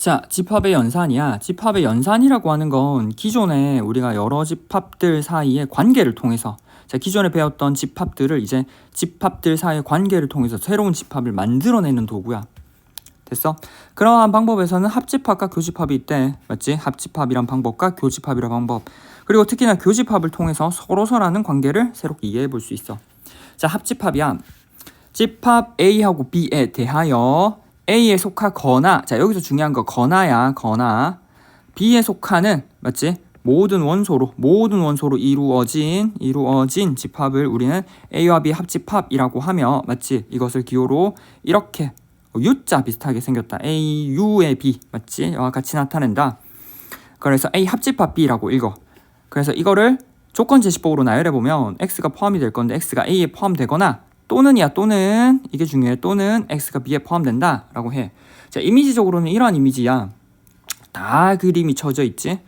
자, 집합의 연산이야. 집합의 연산이라고 하는 건 기존에 우리가 여러 집합들 사이의 관계를 통해서 자, 기존에 배웠던 집합들을 이제 집합들 사이의 관계를 통해서 새로운 집합을 만들어내는 도구야. 됐어? 그러한 방법에서는 합집합과 교집합이 있대. 맞지? 합집합이란 방법과 교집합이란 방법. 그리고 특히나 교집합을 통해서 서로서라는 관계를 새롭게 이해해 볼 수 있어. 자, 합집합이야. 집합 A하고 B에 대하여 A에 속하거나 자 여기서 중요한 거 거나야 거나. B에 속하는 맞지? 모든 원소로 모든 원소로 이루어진 이루어진 집합을 우리는 A와 B 합집합이라고 하며 맞지? 이것을 기호로 이렇게 U자 비슷하게 생겼다. A U의 B 맞지? 여와 같이 나타낸다. 그래서 A 합집합 B라고 읽어. 그래서 이거를 조건 제시법으로 나열해 보면 x가 포함이 될 건데 x가 a에 포함되거나 또는이야 또는 이게 중요해 또는 x가 b에 포함된다 라고 해. 자 이미지적으로는 이러한 이미지야. 다 그림이 쳐져 있지,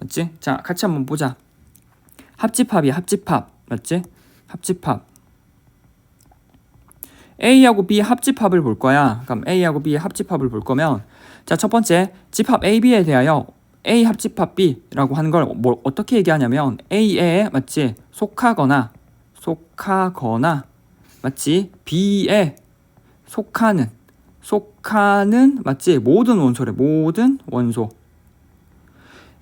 맞지? 자 같이 한번 보자. 합집합이야 합집합, 맞지? 합집합. A하고 B 합집합을 볼 거야. 그럼 A하고 B의 합집합을 볼 거면 자 첫 번째 집합 A, B에 대하여 A 합집합 B라고 하는 걸 뭐 어떻게 얘기하냐면 A에 맞지 속하거나 속하거나 맞지? B에 속하는 속하는 맞지? 모든 원소래. 모든 원소.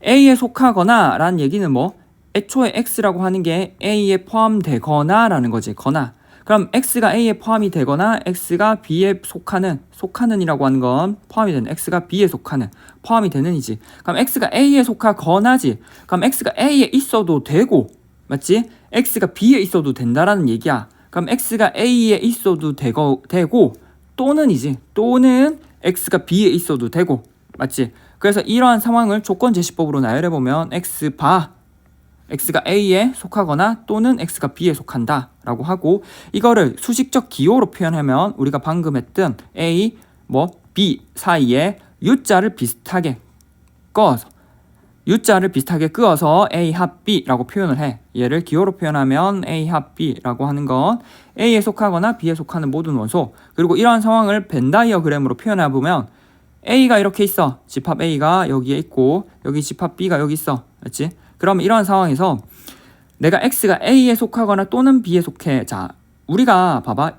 A에 속하거나 라는 얘기는 뭐 애초에 X라고 하는 게 A에 포함되거나 라는 거지. 거나. 그럼 X가 A에 포함이 되거나 X가 B에 속하는 속하는이라고 하는 건 포함이 되는 X가 B에 속하는 포함이 되는이지. 그럼 X가 A에 속하거나지. 그럼 X가 A에 있어도 되고 맞지? X가 B에 있어도 된다라는 얘기야 그럼 X가 A에 있어도 되고, 되고 또는이지 또는 X가 B에 있어도 되고 맞지? 그래서 이러한 상황을 조건 제시법으로 나열해 보면 X 바 x가 a에 속하거나 또는 x가 b에 속한다 라고 하고 이거를 수식적 기호로 표현하면 우리가 방금 했던 a 뭐 b 사이에 u자를 비슷하게 꺼서 u자를 비슷하게 끄어서 a 합 b라고 표현을 해 얘를 기호로 표현하면 a 합 b라고 하는 건 a에 속하거나 b에 속하는 모든 원소 그리고 이러한 상황을 벤 다이어그램으로 표현해 보면 a가 이렇게 있어 집합 a가 여기에 있고 여기 집합 b가 여기 있어 맞지 그럼 이러한 상황에서 내가 x가 a에 속하거나 또는 b에 속해. 자, 우리가 봐봐.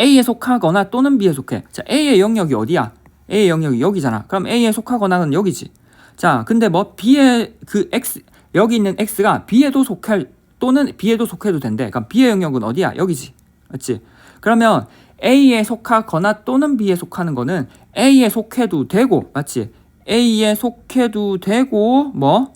a에 속하거나 또는 b에 속해. 자, a의 영역이 어디야? a의 영역이 여기잖아. 그럼 a에 속하거나는 여기지. 자, 근데 뭐 b의 그 x 여기 있는 x가 b에도 속할 또는 b에도 속해도 된대. 그럼 b의 영역은 어디야? 여기지. 맞지? 그러면 a에 속하거나 또는 b에 속하는 거는 a에 속해도 되고, 맞지? a에 속해도 되고 뭐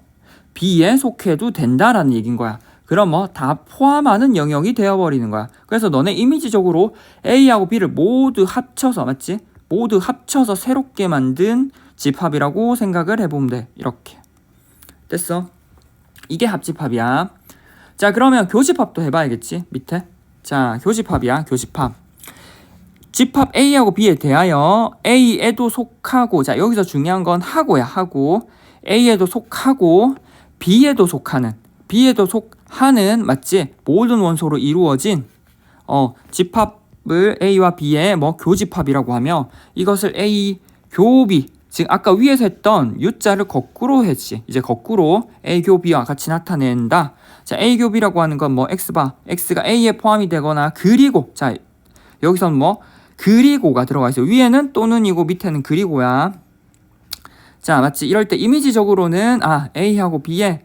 B에 속해도 된다라는 얘기인 거야. 그럼 뭐 다 포함하는 영역이 되어버리는 거야. 그래서 너네 이미지적으로 A하고 B를 모두 합쳐서 맞지? 모두 합쳐서 새롭게 만든 집합이라고 생각을 해보면 돼. 이렇게. 됐어? 이게 합집합이야. 자 그러면 교집합도 해봐야겠지? 밑에. 자 교집합이야. 교집합. 집합 A하고 B에 대하여 A에도 속하고 자 여기서 중요한 건 하고야 하고 A에도 속하고 B에도 속하는 B에도 속하는 맞지 모든 원소로 이루어진 어 집합을 A와 B의 뭐 교집합이라고 하며 이것을 A 교비 즉 아까 위에서 했던 U자를 거꾸로 했지 이제 거꾸로 A 교비와 같이 나타낸다 자 A 교비라고 하는 건 뭐 X바 X가 A에 포함이 되거나 그리고 자 여기서는 뭐 그리고가 들어가 있어요 위에는 또는이고 밑에는 그리고야 자, 맞지? 이럴 때 이미지적으로는 아, A하고 B에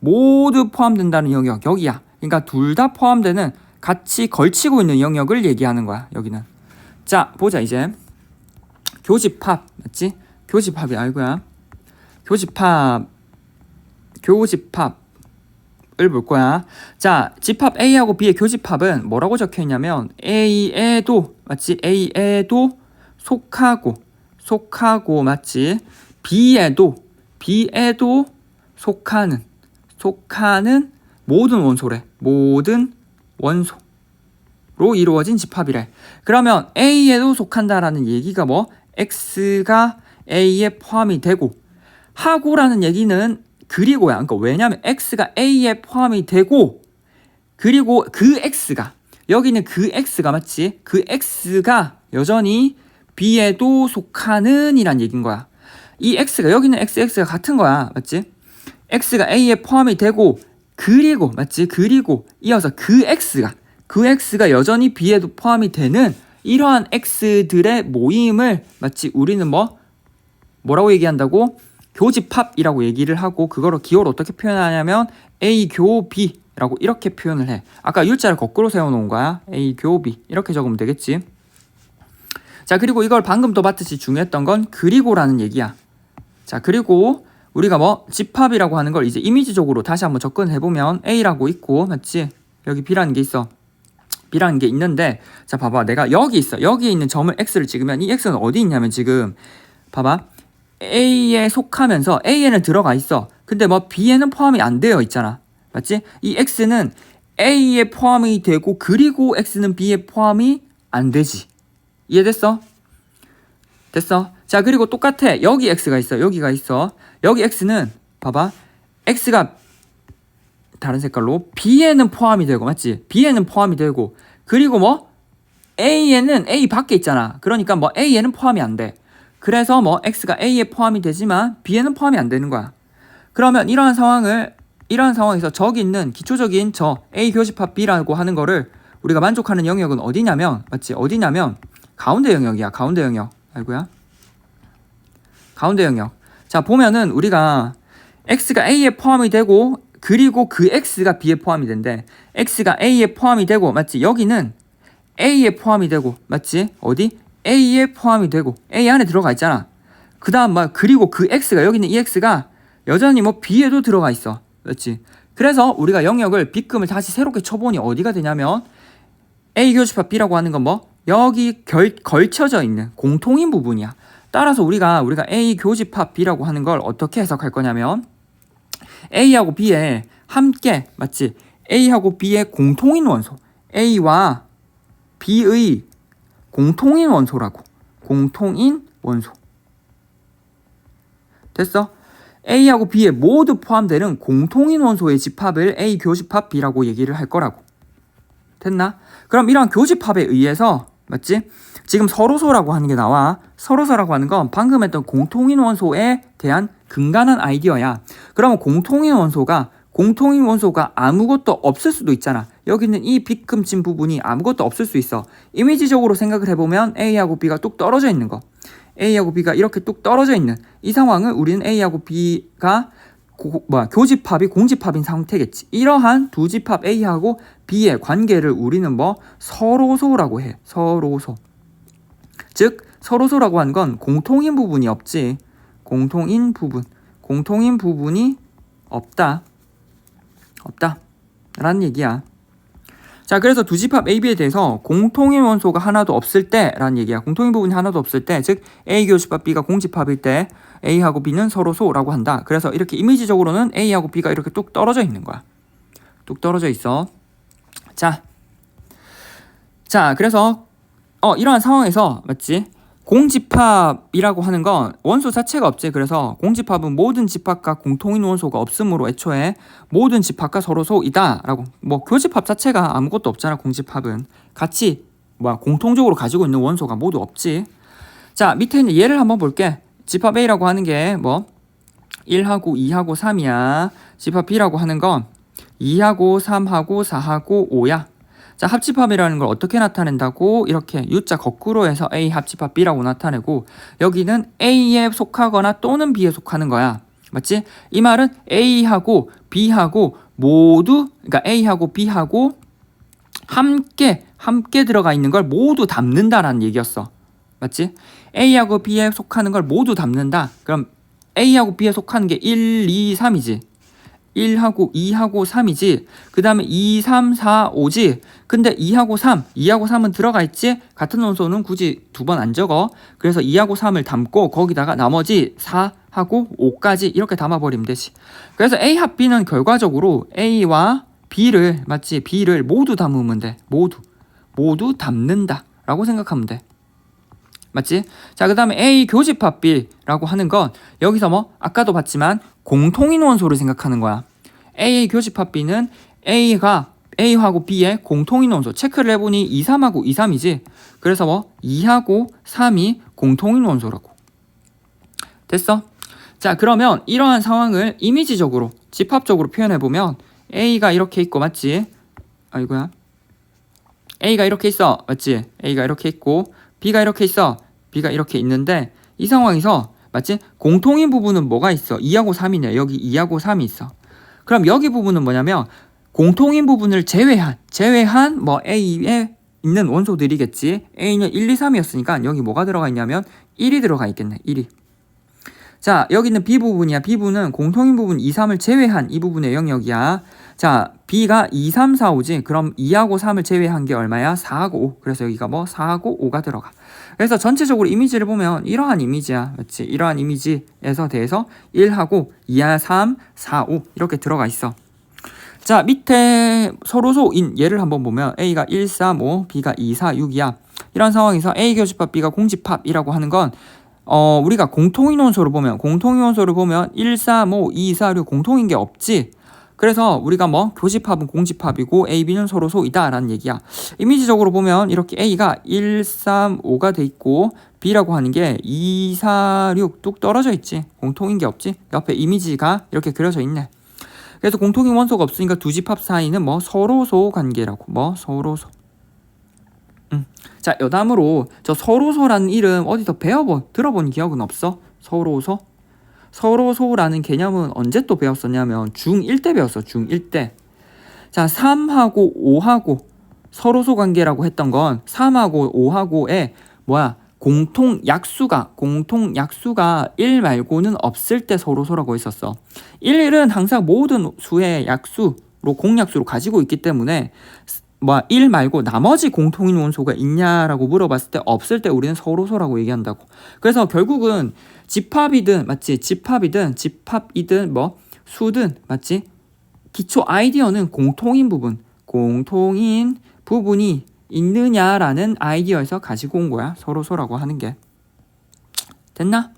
모두 포함된다는 영역 여기야. 그러니까 둘 다 포함되는 같이 걸치고 있는 영역을 얘기하는 거야. 여기는. 자, 보자 이제. 교집합 맞지? 교집합이 알고야. 교집합 교집합을 볼 거야. 자, 집합 A하고 B의 교집합은 뭐라고 적혀 있냐면 A에도 맞지? A에도 속하고 속하고 맞지? B에도 B에도 속하는 속하는 모든 원소래. 모든 원소 로 이루어진 집합이래. 그러면 A에도 속한다라는 얘기가 뭐 X가 A에 포함이 되고 하고라는 얘기는 그리고야. 그러니까 왜냐면 X가 A에 포함이 되고 그리고 그 X가 여기는 그 X가 맞지? 그 X가 여전히 B에도 속하는 이란 얘기인 거야. 이 x가 여기는 x, x가 같은 거야. 맞지? x가 a에 포함이 되고 그리고 맞지? 그리고 이어서 그 x가 그 x가 여전히 b에도 포함이 되는 이러한 x들의 모임을 마치 우리는 뭐 뭐라고 얘기한다고 교집합이라고 얘기를 하고 그거를 기호를 어떻게 표현하냐면 a 교 b라고 이렇게 표현을 해. 아까 U자를 거꾸로 세워놓은 거야. a 교 b 이렇게 적으면 되겠지. 자 그리고 이걸 방금 또 봤듯이 중요했던 건 그리고라는 얘기야. 자 그리고 우리가 뭐 집합이라고 하는 걸 이제 이미지적으로 다시 한번 접근해 보면 a라고 있고 맞지? 여기 b라는 게 있어. b라는 게 있는데 자 봐봐 내가 여기 있어 여기 있는 점을 x를 찍으면 이 x는 어디 있냐면 지금 봐봐 a에 속하면서 a에는 들어가 있어. 근데 뭐 b에는 포함이 안 되어 있잖아. 맞지? 이 x는 a에 포함이 되고 그리고 x는 b에 포함이 안 되지. 이해됐어? 됐어? 자 그리고 똑같아. 여기 x가 있어. 여기가 있어. 여기 x는 봐봐. X가 다른 색깔로 B에는 포함이 되고 맞지? B에는 포함이 되고. 그리고 뭐 A에는 A 밖에 있잖아. 그러니까 뭐 A에는 포함이 안 돼. 그래서 뭐 X가 A에 포함이 되지만 B에는 포함이 안 되는 거야. 그러면 이러한 상황을 이러한 상황에서 저기 있는 기초적인 저 A 교집합 B라고 하는 거를 우리가 만족하는 영역은 어디냐면 맞지? 어디냐면 가운데 영역이야. 가운데 영역. 알고야? 가운데 영역. 자, 보면은 우리가 X가 A에 포함이 되고 그리고 그 x가 b에 포함이 된대. x가 a에 포함이 되고 맞지? 여기는 a에 포함이 되고 맞지? 어디? A에 포함이 되고 a 안에 들어가 있잖아. 그 다음 막 그리고 그 x가 여기는 이 x가 여전히 뭐 b에도 들어가 있어. 맞지? 그래서 우리가 영역을 b금을 다시 새롭게 쳐보니 어디가 되냐면 a 교집합 b라고 하는 건 뭐 여기 결, 걸쳐져 있는 공통인 부분이야. 따라서 우리가 우리가 a 교집합 b라고 하는 걸 어떻게 해석할 거냐면 A하고 B에 함께 맞지? A하고 B의 공통인 원소 A와 B의 공통인 원소라고 공통인 원소 됐어? A하고 B에 모두 포함되는 공통인 원소의 집합을 A 교집합 B라고 얘기를 할 거라고 됐나? 그럼 이러한 교집합에 의해서 맞지? 지금 서로소라고 하는 게 나와. 서로소라고 하는 건 방금 했던 공통인 원소에 대한 근간한 아이디어야. 그러면 공통인 원소가 공통인 원소가 아무것도 없을 수도 있잖아. 여기는 이 빗금친 부분이 아무것도 없을 수 있어. 이미지적으로 생각을 해보면 A하고 B가 뚝 떨어져 있는 거. A하고 B가 이렇게 뚝 떨어져 있는 이 상황을 우리는 A하고 B가 고, 뭐야, 교집합이 공집합인 상태겠지. 이러한 두 집합 A하고 B의 관계를 우리는 뭐 서로소라고 해. 서로소. 즉 서로소라고 하는 건 공통인 부분이 없지. 공통인 부분. 공통인 부분이 없다. 없다. 라는 얘기야. 자, 그래서 두 집합 AB에 대해서 공통인 원소가 하나도 없을 때라는 얘기야. 공통인 부분이 하나도 없을 때, 즉 A 교집합 B가 공집합일 때 A하고 B는 서로 소라고 한다. 그래서 이렇게 이미지적으로는 A하고 B가 이렇게 뚝 떨어져 있는 거야. 뚝 떨어져 있어. 자, 자, 그래서 어 이러한 상황에서 맞지? 공집합이라고 하는 건 원소 자체가 없지. 그래서 공집합은 모든 집합과 공통인 원소가 없으므로 애초에 모든 집합과 서로 소이다라고. 뭐 교집합 자체가 아무것도 없잖아. 공집합은 같이 뭐 공통적으로 가지고 있는 원소가 모두 없지. 자 밑에 있는 예를 한번 볼게. 집합 A라고 하는 게 뭐 1하고 2하고 3이야. 집합 B라고 하는 건 2하고 3하고 4하고 5야. 자, 합집합이라는 걸 어떻게 나타낸다고? 이렇게 U자 거꾸로 해서 A 합집합 B라고 나타내고 여기는 A에 속하거나 또는 B에 속하는 거야. 맞지? 이 말은 A하고 B하고 모두 그러니까 A하고 B하고 함께 함께 들어가 있는 걸 모두 담는다라는 얘기였어. 맞지? A하고 B에 속하는 걸 모두 담는다. 그럼 A하고 B에 속하는 게 1, 2, 3이지. 1하고 2하고 3이지. 그 다음에 2, 3, 4, 5지. 근데 2하고 3, 2하고 3은 들어가 있지? 같은 원소는 굳이 두 번 안 적어. 그래서 2하고 3을 담고 거기다가 나머지 4 하고 5까지 이렇게 담아버리면 되지. 그래서 A 합 B는 결과적으로 A와 B를, 맞지? B를 모두 담으면 돼. 모두. 모두 담는다. 라고 생각하면 돼. 맞지? 자, 그 다음에 A 교집합 B라고 하는 건 여기서 뭐 아까도 봤지만 공통인 원소를 생각하는 거야. A 교집합 B는 A가 A하고 B의 공통인 원소 체크를 해보니 2, 3하고 2, 3이지. 그래서 뭐 2하고 3이 공통인 원소라고. 됐어? 자, 그러면 이러한 상황을 이미지적으로 집합적으로 표현해 보면 A가 이렇게 있고 맞지? 아이고야. A가 이렇게 있어. 맞지? A가 이렇게 있고 B가 이렇게 있어. B가 이렇게 있는데 이 상황에서 맞지? 공통인 부분은 뭐가 있어? 2하고 3이냐? 여기 2하고 3이 있어. 그럼 여기 부분은 뭐냐면 공통인 부분을 제외한 제외한 뭐 A에 있는 원소들이겠지. A는 1, 2, 3이었으니까 여기 뭐가 들어가 있냐면 1이 들어가 있겠네. 1이. 자, 여기는 B 부분이야. B 부분은 공통인 부분 2, 3을 제외한 이 부분의 영역이야. 자, B가 2, 3, 4, 5지. 그럼 2하고 3을 제외한 게 얼마야? 4하고 5. 그래서 여기가 뭐 4하고 5가 들어가. 그래서 전체적으로 이미지를 보면 이러한 이미지야. 맞지? 이러한 이미지에서 대해서 1하고 2하 3, 4, 5 이렇게 들어가 있어. 자, 밑에 서로소인 예를 한번 보면 A가 1, 3, 5, B가 2, 4, 6이야. 이런 상황에서 A 교집합, B가 공집합이라고 하는 건 어, 우리가 공통인 원소를 보면 공통인 원소를 보면 1, 3, 5, 2, 4, 6 공통인 게 없지. 그래서 우리가 뭐 교집합은 공집합이고 A, B는 서로 소이다 라는 얘기야. 이미지적으로 보면 이렇게 A가 1, 3, 5가 돼 있고 B라고 하는 게 2, 4, 6 뚝 떨어져 있지. 공통인 게 없지. 옆에 이미지가 이렇게 그려져 있네. 그래서 공통인 원소가 없으니까 두 집합 사이는 뭐 서로소 관계라고. 뭐 서로소. 음. 자, 여담으로 저 서로소라는 이름 어디서 배워본 들어본 기억은 없어? 서로소? 서로 소라는 개념은 언제 또 배웠었냐면 중1 때 배웠어. 중1 때. 자, 3하고 5하고 서로 소 관계라고 했던 건 3하고 5하고에 뭐야? 공통 약수가 공통 약수가 1 말고는 없을 때 서로 소라고 했었어. 1은 항상 모든 수의 약수로 공약수로 가지고 있기 때문에 뭐1 말고 나머지 공통인 원소가 있냐라고 물어봤을 때 없을 때 우리는 서로소라고 얘기한다고. 그래서 결국은 집합이든 맞지? 집합이든 집합이든 뭐 수든 맞지? 기초 아이디어는 공통인 부분, 공통인 부분이 있느냐라는 아이디어에서 가지고 온 거야. 서로소라고 하는 게. 됐나?